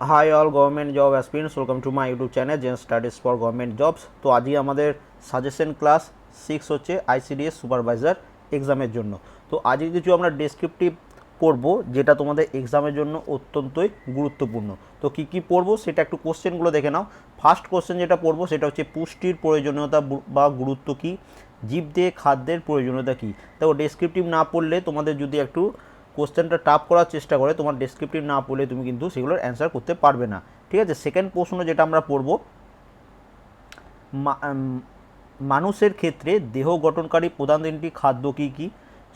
Hi all government job aspirants welcome to my YouTube channel zen studies for government jobs তো আজকে আমাদের suggestion class six হচ্ছে ICDS supervisor এক্সামের জন্য। তো আজকে কিছু আমরা ডেসক্রিপটিভ পড়ব যেটা তোমাদের এক্সামের জন্য অত্যন্তই গুরুত্বপূর্ণ। তো কী কী পড়ব সেটা একটু কোশ্চেনগুলো দেখে নাও। ফার্স্ট কোশ্চেন যেটা পড়ব সেটা হচ্ছে পুষ্টির প্রয়োজনীয়তা বু- গুরুত্ব কী? জীব দিয়ে খাদ্যের প্রয়োজনীয়তা কী? দেখো ডেসক্রিপটিভ না পড়লে তোমাদের যদি একটু কোশ্চেনটা টাফ করার চেষ্টা করে, তোমার ডেসক্রিপটিভ না পড়লে তুমি কিন্তু সেগুলোর অ্যান্সার করতে পারবে না। ঠিক আছে? সেকেন্ড প্রশ্ন যেটা আমরা পড়ব মানুষের ক্ষেত্রে দেহ গঠনকারী প্রধান তিনটি খাদ্য কী কী?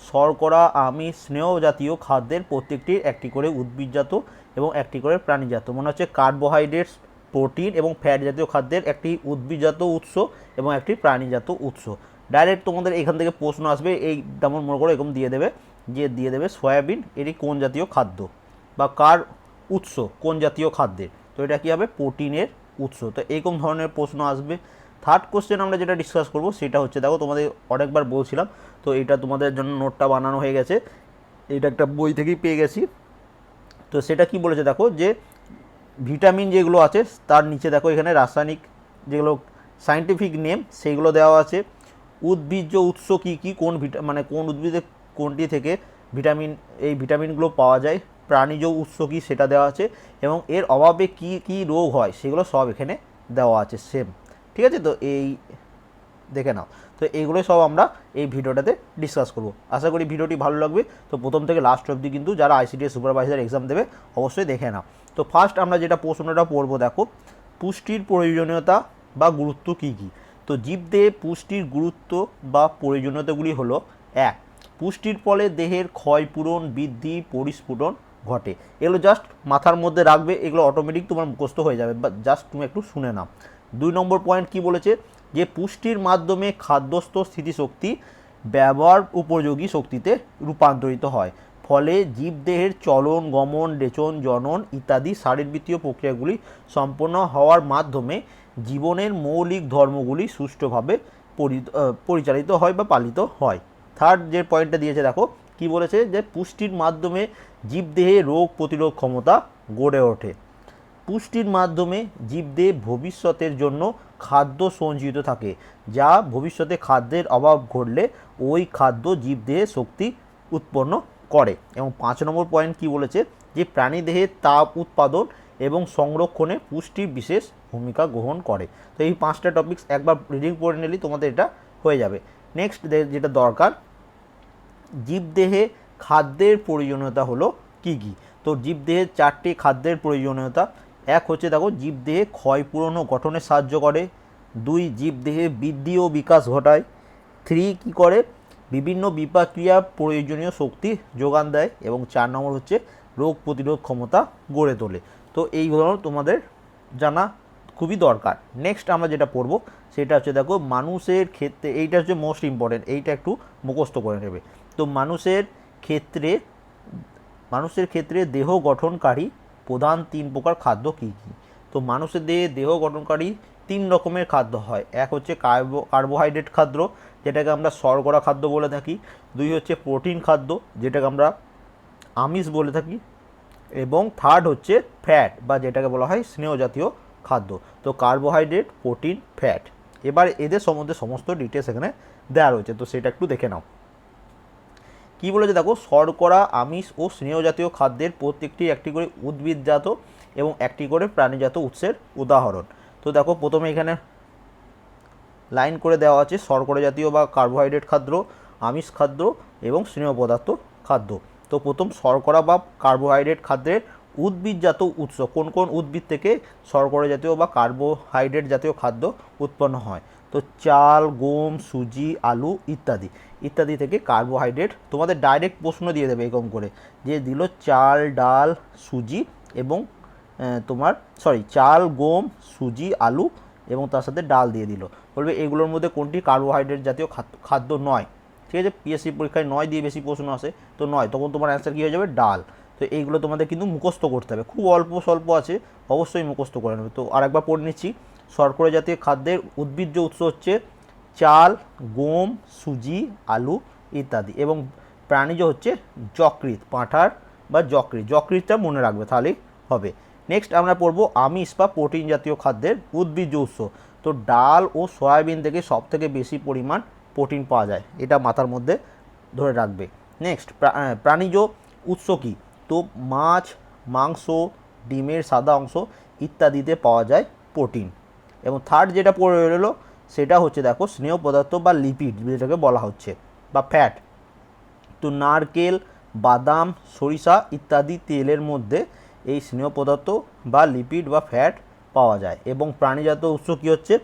শর্করা, আমিষ, স্নেহ জাতীয় খাদ্যের প্রত্যেকটির একটি করে উদ্ভিদজাত এবং একটি করে প্রাণীজাত। মনে হচ্ছে কার্বোহাইড্রেটস প্রোটিন এবং ফ্যাট জাতীয় খাদ্যের একটি উদ্ভিদজাত উৎস এবং একটি প্রাণীজাত উৎস। ডাইরেক্ট তোমাদের এখান থেকে প্রশ্ন আসবে, এই তেমন মনে করে এরকম দিয়ে দেবে। যে দিয়ে দেবে সয়াবিন, এটি কোন জাতীয় খাদ্য? বা কার উৎস? কোন জাতীয় খাদ্যের? তো এটা কী হবে? প্রোটিনের উৎস। তো এরকম ধরনের প্রশ্ন আসবে। থার্ড কোশ্চেন আমরা যেটা ডিসকাস করব, সেটা হচ্ছে, দেখো তোমাদের অনেকবার বলছিলাম, তো এটা তোমাদের জন্য নোটটা বানানো হয়ে গেছে। এটা একটা বই থেকেই পেয়ে গেছি। তো সেটা কি বলেছে দেখো যে, ভিটামিন যেগুলো আছে, তার নিচে দেখো এখানে রাসায়নিক যেগুলো সায়েন্টিফিক নেম সেইগুলো দেওয়া আছে। উদ্ভিজ্জ উৎস কী কী? কোন ভিটা মানে কোন উদ্ভিদে কোনটি থেকে ভিটামিন, এই ভিটামিনগুলো পাওয়া যায়, প্রাণীজ উৎস কী সেটা দেওয়া আছে এবং এর অভাবে কি কি রোগ হয় সেগুলো সব এখানে দেওয়া আছে সেম ঠিক আছে? তো এই, দেখে নাও। তো এইগুলো সব আমরা এই ভিডিওটাতে ডিসকাস করব। আশা করি ভিডিওটি ভালো লাগবে। তো প্রথম থেকে লাস্ট অবধি কিন্তু যারা আইসিডিএস সুপারভাইজার এক্সাম দেবে, অবশ্যই দেখে নাও। তো ফার্স্ট আমরা যেটা প্রশ্নটা পড়ব, দেখো, পুষ্টির প্রয়োজনীয়তা বা গুরুত্ব কী কী? তো জীবদেহে পুষ্টির গুরুত্ব বা প্রয়োজনীয়তাগুলি হলো, এক পুষ্টির ফলে দেহের ক্ষয়পূরণ, বৃদ্ধি, পরিস্ফুটন ঘটে। এগুলো জাস্ট মাথার মধ্যে রাখবে, এগুলো অটোমেটিক তোমার মুখস্থ হয়ে যাবে। বা জাস্ট তুমি একটু শুনে নাও। দুই নম্বর পয়েন্ট কি বলেছে? যে পুষ্টির মাধ্যমে খাদ্যস্থ স্থিতিশক্তি ব্যবহার উপযোগী শক্তিতে রূপান্তরিত হয়। ফলে জীবদেহের চলন, গমন, রেচন, জনন ইত্যাদি শারীরবৃত্তীয় প্রক্রিয়াগুলি সম্পন্ন হওয়ার মাধ্যমে জীবনের মৌলিক ধর্মগুলি সুষ্ঠুভাবে পরিচালিত হয় বা পালিত হয়। থার্ড যে পয়েন্টটা দিয়েছে, দেখো, কি বলেছে যে পুষ্টির মাধ্যমে জীবদেহে রোগ প্রতিরোধ ক্ষমতা গড়ে ওঠে। পুষ্টির মাধ্যমে জীবদেহ ভবিষ্যতের জন্য খাদ্য সঞ্চিত থাকে, যা ভবিষ্যতে খাদ্যের অভাব ঘটলে ওই খাদ্য জীবদেহে শক্তি উৎপন্ন করে। এবং পাঁচ নম্বর পয়েন্ট কি বলেছে যে প্রাণীদেহে তাপ উৎপাদন এবং সংরক্ষণে পুষ্টির বিশেষ ভূমিকা গ্রহণ করে। তো এই পাঁচটা টপিকস একবার রিডিং পড়ে নিলেই তোমাদের এটা হয়ে যাবে। নেক্সট যেটা দরকার জীবদেহে খাদ্যের প্রয়োজনীয়তা হলো কি কি? তো জীবদেহের চারটি খাদ্যের প্রয়োজনীয়তা। এক হচ্ছে দেখো, জীবদেহে ক্ষয়পূরণ ও গঠনে সাহায্য করে। দুই, জীবদেহে বৃদ্ধি ও বিকাশ ঘটায়। থ্রি, কি করে? বিভিন্ন বিপাক্রিয়া প্রয়োজনীয় শক্তি যোগান দেয়। এবং চার নম্বর হচ্ছে রোগ প্রতিরোধ ক্ষমতা গড়ে তোলে। তো এইগুলো তোমাদের জানা খুবই দরকার। নেক্সট আমরা যেটা পড়ব, সেটা হচ্ছে দেখো, মানুষের ক্ষেত্রে, এইটা হচ্ছে মোস্ট ইম্পর্টেন্ট এইটা একটু মুখস্থ করে নেবে। তো মানুষের ক্ষেত্রে মানুষের ক্ষেত্রে দেহ গঠনকারী প্রধান তিন প্রকার খাদ্য কী কী? তো মানুষের দেহে দেহ গঠনকারী তিন রকমের খাদ্য হয়। এক হচ্ছে কার্বো, কার্বোহাইড্রেট খাদ্য, যেটাকে আমরা শর্করা খাদ্য বলে থাকি। দুই হচ্ছে প্রোটিন খাদ্য, যেটাকে আমরা আমিষ বলে থাকি। এবং থার্ড হচ্ছে ফ্যাট, বা যেটাকে বলা হয় স্নেহ জাতীয় খাদ্য। তো কার্বোহাইড্রেট, প্রোটিন, ফ্যাট। এবার এদের সম্বন্ধে সমস্ত ডিটেলস এখানে দেওয়া রয়েছে। তো সেটা একটু দেখে নাও। কি বলেছে দেখো? শর্করা, আমিষ ও স্নেহ জাতীয় খাদ্যের প্রত্যেকটি একটি করে উদ্ভিদজাত এবং একটি করে প্রাণীজাত উৎসের উদাহরণ। তো দেখো, প্রথমে এখানে লাইন করে দেওয়া আছে, শর্করা জাতীয় বা কার্বোহাইড্রেট খাদ্য, আমিষ খাদ্য এবং স্নেহ পদার্থ খাদ্য। তো প্রথম শর্করা বা কার্বোহাইড্রেট খাদ্যের উদ্ভিদজাত উৎস, কোন কোন উদ্ভিদ থেকে শর্করা জাতীয় বা কার্বোহাইড্রেট জাতীয় খাদ্য উৎপন্ন হয়? তো চাল, গম, সুজি, আলু ইত্যাদি। ইত্যাদি থেকে কার্বোহাইড্রেট তোমাদের ডাইরেক্ট প্রশ্ন দিয়ে দেবে এরকম করে, যে দিল চাল, ডাল, সুজি এবং তোমার সরি চাল, গম, সুজি, আলু এবং তার সাথে ডাল দিয়ে দিল। বলবে এগুলোর মধ্যে কোনটি কার্বোহাইড্রেট জাতীয় খাদ্য নয়? ঠিক আছে পিএসসি পরীক্ষায় নয় দিয়ে বেশি প্রশ্ন আসে, তো নয়, তখন তোমার অ্যান্সার কী হয়ে যাবে? ডাল। তো এইগুলো তোমাদের কিন্তু মুখস্থ করতে হবে। খুব অল্প স্বল্প আছে, অবশ্যই মুখস্থ করে নেবে। তো আরেকবার পড়ে নিচ্ছি। শর্করা জাতীয় খাদ্যের উদ্ভিজ্জ উৎস হচ্ছে চাল, গম, সুজি, আলু ইত্যাদি এবং প্রাণীজ হচ্ছে যকৃৎ, পাঁঠার বা যকৃৎ। যকৃৎটা মনে রাখবে তাহলেই হবে। নেক্সট আমরা পড়ব আমিষ বা প্রোটিন জাতীয় খাদ্যের উদ্ভিজ্জ উৎস। তো ডাল ও সয়াবিন থেকে সব থেকে বেশি পরিমাণ প্রোটিন পাওয়া যায়। এটা মাথার মধ্যে ধরে রাখবে। নেক্সট প্রাণীজ উৎস কী? তো মাছ, মাংস, ডিমের সাদা অংশ ইত্যাদিতে পাওয়া যায় প্রোটিন। এবং থার্ড যেটা পড়ে রইল, সেটা হচ্ছে দেখো স্নেহ পদার্থ বা লিপিড যেটাকে বলা হচ্ছে, বা ফ্যাট তো নারকেল, বাদাম, সরিষা ইত্যাদি তেলের মধ্যে এই স্নেহ পদার্থ বা লিপিড বা ফ্যাট পাওয়া যায়। এবং প্রাণীজাত উৎস কী হচ্ছে?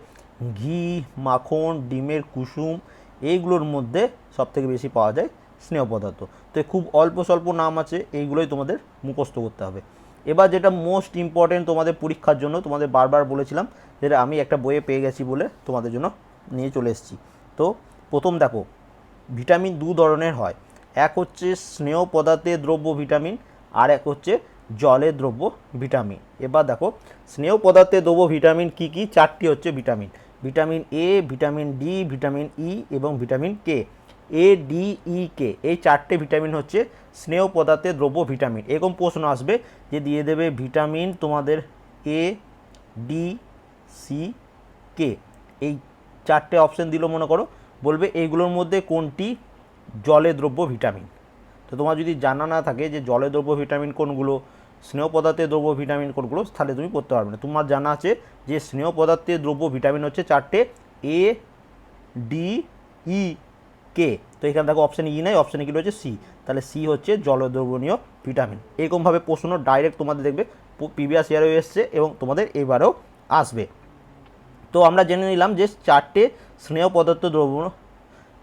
ঘি, মাখন, ডিমের কুসুম, এইগুলোর মধ্যে সবথেকে বেশি পাওয়া যায় স্নেহ পদার্থ। তো খুব অল্প স্বল্প নাম আছে, এইগুলোই তোমাদের মুখস্থ করতে হবে। এবার যেটা মোস্ট ইম্পর্টেন্ট তোমাদের পরীক্ষার জন্য, তোমাদের বারবার বলেছিলাম, যেটা আমি একটা বইয়ে পেয়ে গেছি বলে তোমাদের জন্য নিয়ে চলে এসেছি। তো প্রথম দেখো ভিটামিন দু ধরনের হয়। এক হচ্ছে স্নেহ পদার্থের দ্রব্য ভিটামিন আর এক হচ্ছে জলের দ্রব্য ভিটামিন এবার দেখো, স্নেহ পদার্থের দ্রব্য ভিটামিন কি কি? চারটি হচ্ছে vitamin vitamin A vitamin D vitamin E এবং vitamin K A D E কে এই চারটে ভিটামিন হচ্ছে স্নেহ পদার্থের দ্রব্য ভিটামিন এরকম প্রশ্ন আসবে যে দিয়ে দেবে ভিটামিন তোমাদের এ ডি সি কে এই চারটে অপশন দিল মনে করো। বলবে এইগুলোর মধ্যে কোনটি জলে দ্রব্য ভিটামিন তো তোমার যদি জানা না থাকে যে জলে দ্রব্য ভিটামিন কোনগুলো, স্নেহ পদার্থের দ্রব্য ভিটামিন কোনগুলো, তাহলে তুমি পড়তে পারবে না। তোমার জানা আছে যে স্নেহ পদার্থের দ্রব্য ভিটামিন হচ্ছে চারটে এ ডি ই কে তো এখানে দেখো অপশান ই নাই অপশানে কি রয়েছে সি তাহলে সি হচ্ছে জলদ্রবণীয় ভিটামিন এরকমভাবে প্রশ্ন ডাইরেক্ট তোমাদের দেখবে প্রিভিয়াস ইয়ারেও এসছে এবং তোমাদের এবারেও আসবে। তো আমরা জেনে নিলাম যে চারটে স্নেহ পদার্থ দ্রবণ,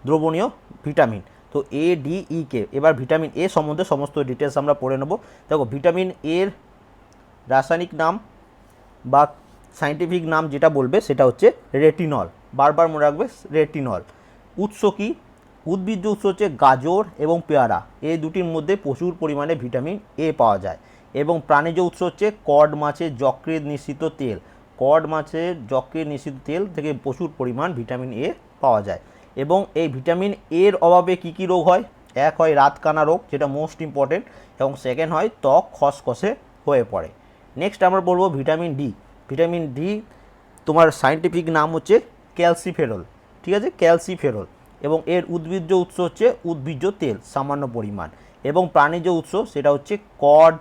দ্রবণীয় ভিটামিন তো এ ডি ই কে এবার ভিটামিন এ সম্বন্ধে সমস্ত ডিটেলস আমরা পড়ে নেব। দেখো ভিটামিন এর রাসায়নিক নাম বা সাইন্টিফিক নাম যেটা বলবে সেটা হচ্ছে রেটিনল বারবার মনে রাখবে রেটিনল উৎস কি? উদ্ভিজ্জ উৎস হচ্ছে গাজর এবং পেয়ারা। এই দুটির মধ্যে প্রচুর পরিমাণে ভিটামিন এ পাওয়া যায়। এবং প্রাণীজ উৎস হচ্ছে কড মাছের যকৃৎ নিঃসৃত তেল। কড মাছের যকৃৎ নিঃসৃত তেল থেকে প্রচুর পরিমাণ ভিটামিন এ পাওয়া যায়। এবং এই ভিটামিন এর অভাবে কি কি রোগ হয়? এক হয় রাতকানা রোগ, যেটা মোস্ট ইম্পর্টেন্ট এবং সেকেন্ড হয় ত্বক খসখসে হয়ে পড়ে। নেক্সট আমরা বলব ভিটামিন ডি। ভিটামিন ডি তোমার সাইন্টিফিক নাম হচ্ছে ক্যালসিফেরল। ঠিক আছে? ক্যালসিফেরল। এবং এর উদ্ভিজ্জ উৎস হচ্ছে উদ্ভিজ্জ তেল, সামান্য পরিমাণ। এবং প্রাণীজ উৎস সেটা হচ্ছে কড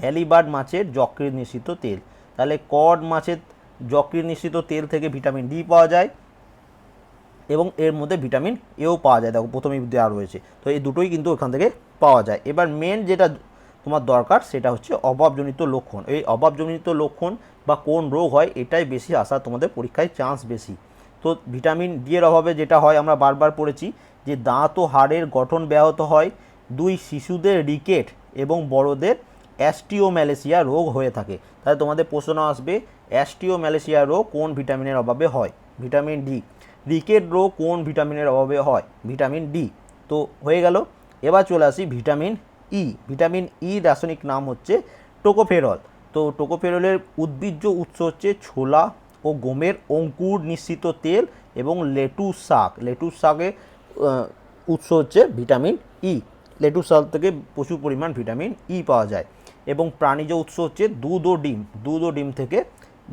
হ্যালিবার্ড মাছের যকৃৎ নিঃসৃত তেল। তাহলে কড মাছের যকৃৎ নিঃসৃত তেল থেকে ভিটামিন ডি পাওয়া যায় এবং এর মধ্যে ভিটামিন এও পাওয়া যায়। দেখো প্রথমেই দেওয়া রয়েছে। তো এই দুটোই কিন্তু ওখান থেকে পাওয়া যায়। এবার মেন যেটা তোমার দরকার সেটা হচ্ছে অভাবজনিত লক্ষণ। এই অভাবজনিত লক্ষণ বা কোন রোগ হয়, এটাই বেশি আসা তোমাদের পরীক্ষায় চান্স বেশি। তো ভিটামিন ডি এর অভাবে যেটা হয়, আমরা বারবার পড়েছি যে দাঁত ও হাড়ের গঠন ব্যাহত হয়। দুই, শিশুদের রিকেট এবং বড়দের অ্যাস্টিওম্যালেসিয়া রোগ হয়ে থাকে। তাহলে তোমাদের প্রশ্ন আসবে, অ্যাস্টিওম্যালেসিয়া রোগ কোন ভিটামিনের অভাবে হয়? ভিটামিন ডি রিকেট রোগ কোন ভিটামিনের অভাবে হয়? ভিটামিন ডি তো হয়ে গেল, এবার চলে আসি ভিটামিন ই ভিটামিন ই রাসায়নিক নাম হচ্ছে টোকোফেরল। তো টোকোফেরলের উদ্ভিজ্জ উৎস হচ্ছে ছোলা ও গমের অঙ্কুর নিঃসৃত তেল এবং লেটুস শাক। লেটুস শাকে উৎস হচ্ছে ভিটামিন ই লেটুস শাক থেকে প্রচুর পরিমাণ ভিটামিন ই পাওয়া যায় এবং প্রাণীজ উৎস হচ্ছে দুধ ও ডিম। দুধ ও ডিম থেকে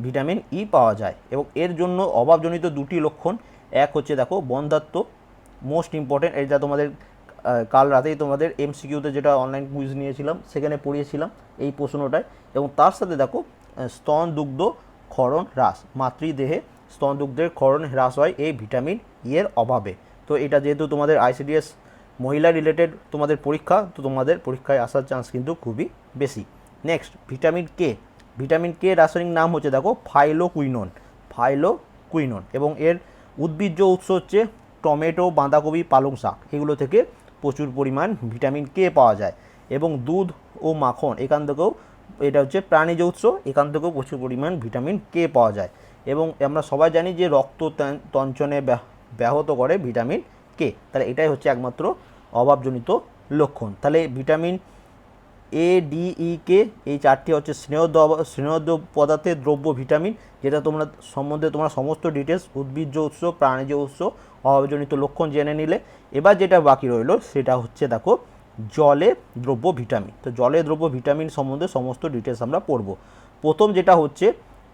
ভিটামিন ই পাওয়া যায় এবং এর জন্য অভাবজনিত দুটি লক্ষণ। এক হচ্ছে দেখো বন্ধাত্ম মোস্ট ইম্পর্টেন্ট, এটা তোমাদের কাল রাতেই তোমাদের এমসিকিউতে যেটা অনলাইন কুইজ নিয়েছিলাম, সেখানে পড়িয়েছিলাম এই প্রশ্নটায় এবং তার সাথে দেখো স্তন দুগ্ধ ক্ষরণ হ্রাস, মাতৃদেহে স্তন দুগ্ধের ক্ষরণ হ্রাস হয় এই ভিটামিন ই এর অভাবে। তো এটা যেহেতু তোমাদের আইসিডিএস মহিলা রিলেটেড তোমাদের পরীক্ষা, তো তোমাদের পরীক্ষায় আসার চান্স কিন্তু খুবই বেশি। Next vitamin K vitamin K রাসায়নিক নাম হচ্ছে, দেখো ফাইলোকুইনন ফাইলোকুইনন এবং এর উদ্ভিজ্জ উৎস হচ্ছে টমেটো, বাঁধাকপি, পালং শাক। এগুলো থেকে প্রচুর পরিমাণ ভিটামিন কে পাওয়া যায়। এবং দুধ ও মাখন, এখান থেকেও এটা হচ্ছে প্রাণীজ উৎস, এখান থেকেও প্রচুর পরিমাণ ভিটামিন কে পাওয়া যায়। এবং আমরা সবাই জানি যে রক্ত তঞ্চনে ব্যাহ- ব্যাহত করে ভিটামিন কে তাহলে এটাই হচ্ছে একমাত্র অভাবজনিত লক্ষণ। তাহলে ভিটামিন এ ডি ই কে এই চারটি হচ্ছে স্নেহ স্নেহ পদার্থের দ্রব্য ভিটামিন, যেটা তোমরা সম্বন্ধে তোমরা সমস্ত ডিটেলস উদ্ভিজ্জ উৎস, প্রাণীজ উৎস, অভাবজনিত লক্ষণ জেনে নিলে। এবার যেটা বাকি রইল, সেটা হচ্ছে দেখো জলে দ্রব্য ভিটামিন। তো জলে দ্রব্য ভিটামিন সম্বন্ধে সমস্ত ডিটেলস আমরা পড়ব। প্রথম যেটা হচ্ছে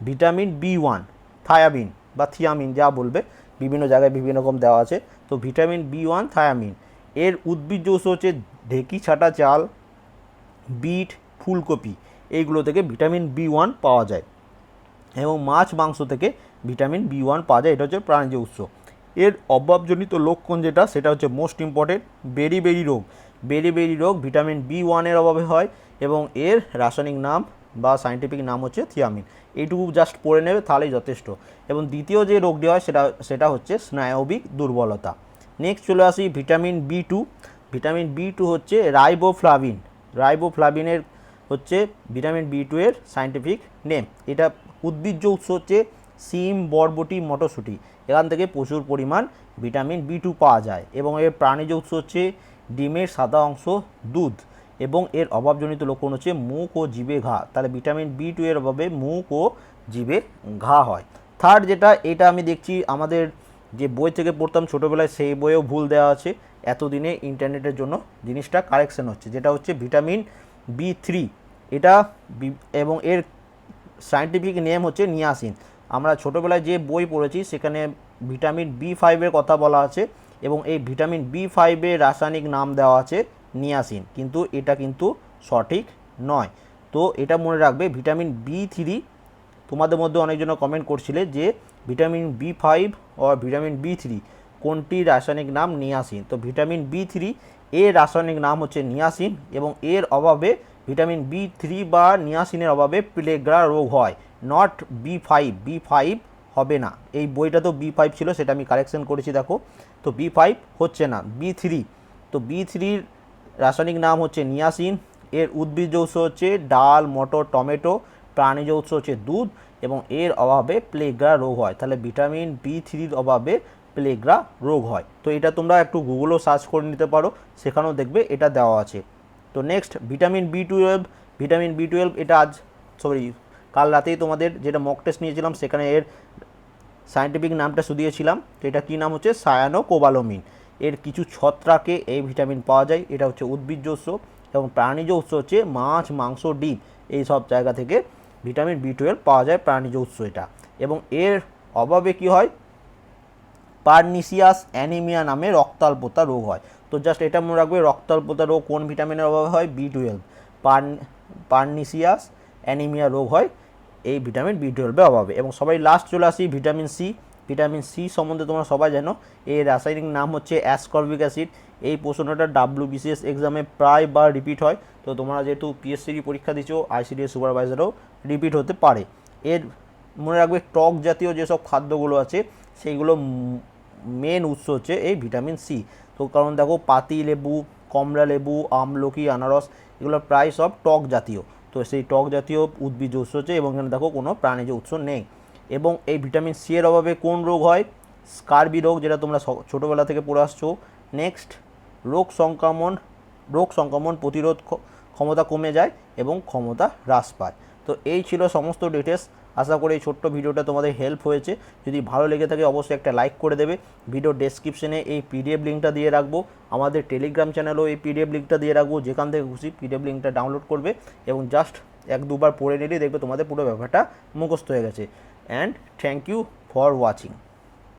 ভিটামিন বি ওয়ান থায়ামিন বা থিয়ামিন যা বলবে, বিভিন্ন জায়গায় বিভিন্ন রকম দেওয়া আছে। তো ভিটামিন বি ওয়ান থায়ামিন এর উদ্ভিজ্জ উৎস হচ্ছে ঢেকি, ছাটা, চাল, বিট, ফুলকপি। এইগুলো থেকে ভিটামিন বি ওয়ান পাওয়া যায় এবং মাছ, মাংস থেকে ভিটামিন বি ওয়ান পাওয়া যায়। এটা হচ্ছে প্রাণীজ উৎস। এর অভাবজনিত লক্ষণ যেটা, সেটা হচ্ছে মোস্ট ইম্পর্টেন্ট বেরি বেরি রোগ। বেরি বেরি রোগ, ভিটামিন বি ওয়ানের অভাবে হয় এবং এর রাসায়নিক নাম বা সাইন্টিফিক নাম হচ্ছে থিয়ামিন এইটুকু জাস্ট পড়ে নেবে, তাহলেই যথেষ্ট। এবং দ্বিতীয় যে রোগটি হয়, সেটা সেটা হচ্ছে স্নায়বিক দুর্বলতা। নেক্সট চলে আসি vitamin B two vitamin B two হচ্ছে রাইবোফ্লাভিন রাইবোফ্লাভিনের হচ্ছে ভিটামিন বি টু এর সাইন্টিফিক নেম এটা উদ্ভিজ্জ উৎস হচ্ছে সিম, বরবটি, মটরশুঁটি। এখান থেকে প্রচুর পরিমাণ ভিটামিন বি টু পাওয়া যায়। এবং এর প্রাণীজ উৎস হচ্ছে ডিমের সাদা অংশ, দুধ এবং এর অভাবজনিত লক্ষণ হচ্ছে মুখ ও জিভে ঘা। তাহলে ভিটামিন বি টু এর অভাবে মুখ ও জিভে ঘা হয়। থার্ড যেটা, এটা আমি দেখছি আমাদের যে বই থেকে পড়তাম ছোটোবেলায়, সেই বইয়েও ভুল দেওয়া আছে। এতদিনে ইন্টারনেটের জন্য জিনিসটা কারেকশন হচ্ছে, যেটা হচ্ছে ভিটামিন বি থ্রি এটা এবং এর সায়েন্টিফিক নেম হচ্ছে নিয়াসিন। আমরা ছোটোবেলায় যে বই পড়েছি, সেখানে ভিটামিন বি ফাইভের কথা বলা আছে। এবং এই ভিটামিন বি ফাইভের রাসায়নিক নাম দেওয়া আছে নিয়াসিন। কিন্তু এটা কিন্তু সঠিক নয়। তো এটা মনে রাখবে, ভিটামিন বি থ্রি তোমাদের মধ্যে অনেকজন কমেন্ট করছিলে যে ভিটামিন বি ফাইভ ও ভিটামিন বি থ্রি কোনটি রাসায়নিক নাম নিয়াসিন? তো ভিটামিন বি থ্রি এর রাসায়নিক নাম হচ্ছে নিয়াসিন এবং এর অভাবে ভিটামিন বি থ্রি বা নিয়াসিনের অভাবে প্লেগ্রা রোগ হয়। Not B five B five হবে না। এই বইটা তো বি ফাইভ ছিল, সেটা আমি কারেকশন করেছি, দেখো। তো বি ফাইভ হচ্ছে না বি থ্রি তো বি থ্রির রাসায়নিক নাম হচ্ছে নিয়াসিন, এর উদ্ভিজ্জ উৎস হচ্ছে ডাল, মটর, টমেটো, প্রাণীজ উৎস হচ্ছে দুধ এবং এর অভাবে প্লেগ্রা রোগ হয়। তাহলে ভিটামিন বি থ্রির অভাবে প্লেগ্রা রোগ হয়। তো এটা তোমরা একটু গুগলও সার্চ করে নিতে পারো, সেখানেও দেখবে এটা দেওয়া আছে। তো next vitamin B twelve vitamin B twelve এটা আজ সরি কাল রাতেই তোমাদের যেটা মক টেস্ট নিয়েছিলাম, সেখানে এর সায়েন্টিফিক নামটা শুধিয়েছিলাম, তো এটা কী নাম হচ্ছে? সায়ানো কোবালোমিন এর কিছু ছত্রাকে এই ভিটামিন পাওয়া যায়। এটা হচ্ছে উদ্ভিজ্জ উৎস এবং প্রাণীজ উৎস হচ্ছে মাছ, মাংস, ডিম। এই সব জায়গা থেকে ভিটামিন বি টুয়েলভ পাওয়া যায় প্রাণীজ উৎস এটা। এবং এর অভাবে কি হয়? পার্নিসিয়াস অ্যানিমিয়া নামে রক্তাল্পতা রোগ হয়। তো জাস্ট এটা মনে রাখবে, রক্তাল্পতা রোগ কোন ভিটামিনের অভাবে হয়? বি টুয়েলভ পার্ন পার্নিসিয়াস অ্যানিমিয়া রোগ হয়। এই ভিটামিন বি টুয়েলভের অভাবে। এবং সবাই লাস্ট চলে আসি ভিটামিন সি ভিটামিন সি সম্বন্ধে তোমরা সবাই জানো। এর রাসায়নিক নাম হচ্ছে অ্যাসকর্বিক অ্যাসিড এই প্রশ্নটা ডাব্লিউ বিসিএস এক্সামে প্রায় বার রিপিট হয়। তো তোমরা যেহেতু পিএসসির পরীক্ষা দিচ্ছ আইসিডিএস সুপারভাইজারও রিপিট হতে পারে। এর মনে রাখবে টক জাতীয় যেসব খাদ্যগুলো আছে, সেইগুলো মেন উৎস হচ্ছে এই ভিটামিন সি তো কারণ দেখো, পাতি লেবু, কমলা লেবু, আমলকি, আনারস, এগুলো প্রায় সব টক জাতীয়। তো সেই টক জাতীয় উদ্ভিদ উৎস হচ্ছে এবং এখানে দেখো কোনো প্রাণীজ উৎস নেই। এবং এই ভিটামিন সি এর অভাবে কোন রোগ হয়? স্কারবি রোগ যেটা তোমরা ছোটোবেলা থেকে পড়ে আসছো। নেক্সট রোগ সংক্রমণ রোগ সংক্রমণ প্রতিরোধ ক্ষমতা কমে যায় এবং ক্ষমতা হ্রাস পায়। তো এই ছিল সমস্ত ডিটেলস আশা করি এই ছোট্ট ভিডিওটা তোমাদের হেল্প হয়েছে। যদি ভালো লেগে থাকে অবশ্যই একটা লাইক করে দেবে। ভিডিও ডেসক্রিপশনে এই পিডিএফ লিঙ্কটা দিয়ে রাখব। আমাদের টেলিগ্রাম চ্যানেলও এই পিডিএফ লিঙ্কটা দিয়ে রাখব। যেখান থেকে খুশি পিডিএফ লিঙ্কটা ডাউনলোড করবে এবং জাস্ট এক দুবার পড়ে নিলেই দেখবে তোমাদের পুরো ব্যাপারটা মুখস্থ হয়ে গেছে। And thank you for watching